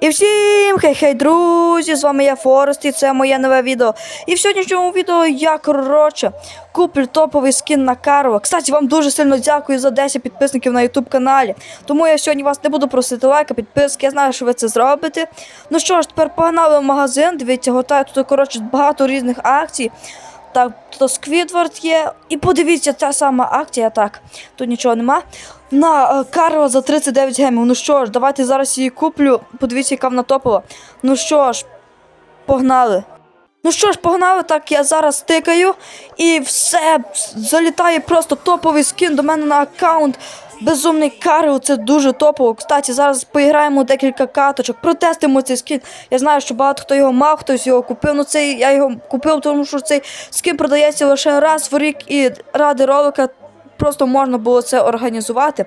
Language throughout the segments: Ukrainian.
І всім хей-хей, друзі! З вами я Форест і це моє нове відео. І в сьогоднішньому відео я коротше куплю топовий скін на Карва. Кстати, вам дуже сильно дякую за 10 підписників на YouTube каналі. Тому я сьогодні вас не буду просити лайка, підписки. Я знаю, що ви це зробите. Ну що ж, тепер погнали в магазин. Дивіться, готаю тут коротше багато різних акцій. Так, тут Сквідвард є. І подивіться, ця сама акція. Так, тут нічого нема. На е, Карла за 39 гемів. Ну що ж, давайте зараз її куплю. Подивіться, яка вона топова. Ну що ж, погнали. Ну що ж, погнали, так я зараз тикаю і все залітає просто топовий скін до мене на аккаунт. Безумний Карл, це дуже топово. Кстати, зараз поіграємо декілька каточок, протестимо цей скін. Я знаю, що багато хто його мав, хтось його купив. Ну цей я його купив, тому що цей скін продається лише раз в рік і ради ролика просто можна було це організувати.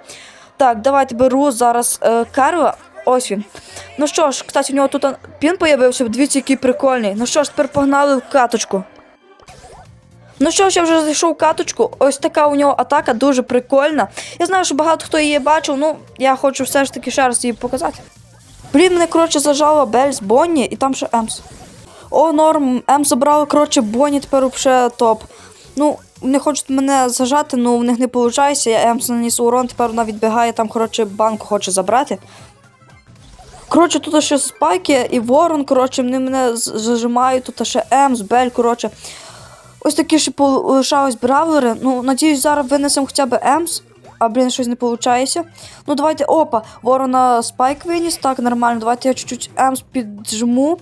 Так, давайте беру зараз е, Карла. Ось він. Ну що ж, кстати, у нього тут пін появився, дивіться, який прикольний. Ну що ж, тепер погнали в каточку. Ну що ж, я вже зайшов каточку. Ось така у нього атака дуже прикольна. Я знаю, що багато хто її бачив, ну я хочу все ж таки ще раз її показати. Блін, мене коротше зажала Бельс, Бонні і там ще Емс. О, норм, Емс забрали, коротше, Бонні тепер вже топ. Ну, вони хочуть мене зажати, ну в них не виходить. Я Емс наніс урон, тепер вона відбігає, там, коротше, банку хоче забрати. Коротше, тут ще спайки і ворон, коротше, вони мене зажимають, тут ще Емс, Бель, коротше. Ось такі ще полишались бравлери. Ну, надіюсь, зараз винесемо хоча б Емс. А, блін, щось не виходить. Ну, давайте, опа, ворона спайк виніс. Так, нормально. Давайте я чуть-чуть Емс піджму.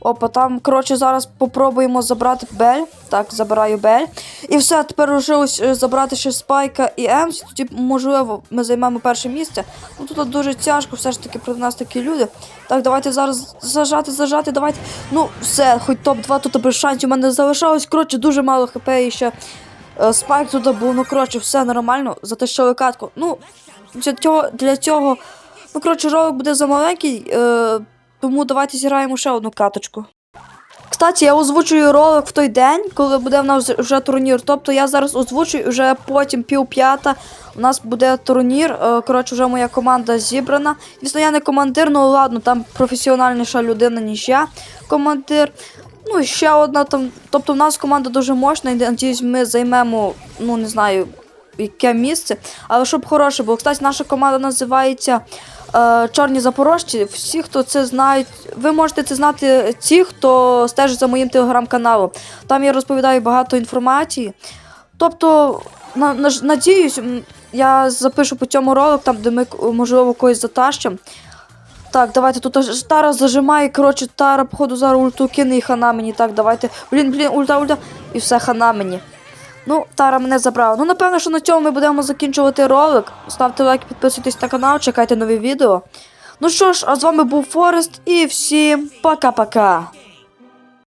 Опа, там, коротше, зараз попробуємо забрати Бель. Так, забираю Бель. І все, тепер лишилось е, забрати ще Спайка і Емс. Тоді, можливо, ми займемо перше місце. Ну тут дуже тяжко, все ж таки проти нас такі люди. Так, давайте зараз зажати, зажати, давайте. Ну, все, хоч топ-2 тут без шансів. У мене залишалось, коротше, дуже мало хп і ще е, Спайк тут був. Ну, коротше, все нормально. Затащили катку. Ну, для цього, для цього, ну, коротше, ролик буде замаленький. Е, тому давайте зіграємо ще одну каточку. Кстати, я озвучую ролик в той день, коли буде в нас вже турнір. Тобто я зараз озвучую вже потім пів п'ята. У нас буде турнір. Е, Коротше, вже моя команда зібрана. Звісно, я не командир, ну ладно, там професіональніша людина, ніж я командир. Ну, ще одна там. Тобто, в нас команда дуже мощна, і надіюсь, ми займемо, ну не знаю, яке місце. Але щоб хороше було. Кстати, наша команда називається Чорні Запорожці. Всі, хто це знають, ви можете це знати ті, хто стежить за моїм телеграм-каналом. Там я розповідаю багато інформації. Тобто, на, на, надіюсь, я запишу по цьому ролик, там, де ми, можливо, когось затащимо. Так, давайте тут Тара зажимає, коротше, Тара, походу, зараз ульту кине і хана мені. Так, давайте. Блін, блін, ульта, ульта. І все, хана мені. Ну, Тара мене забрала. Ну, напевно, що на цьому ми будемо закінчувати ролик. Ставте лайк, підписуйтесь на канал, чекайте нові відео. Ну що ж, а з вами був Форест і всім пока-пока.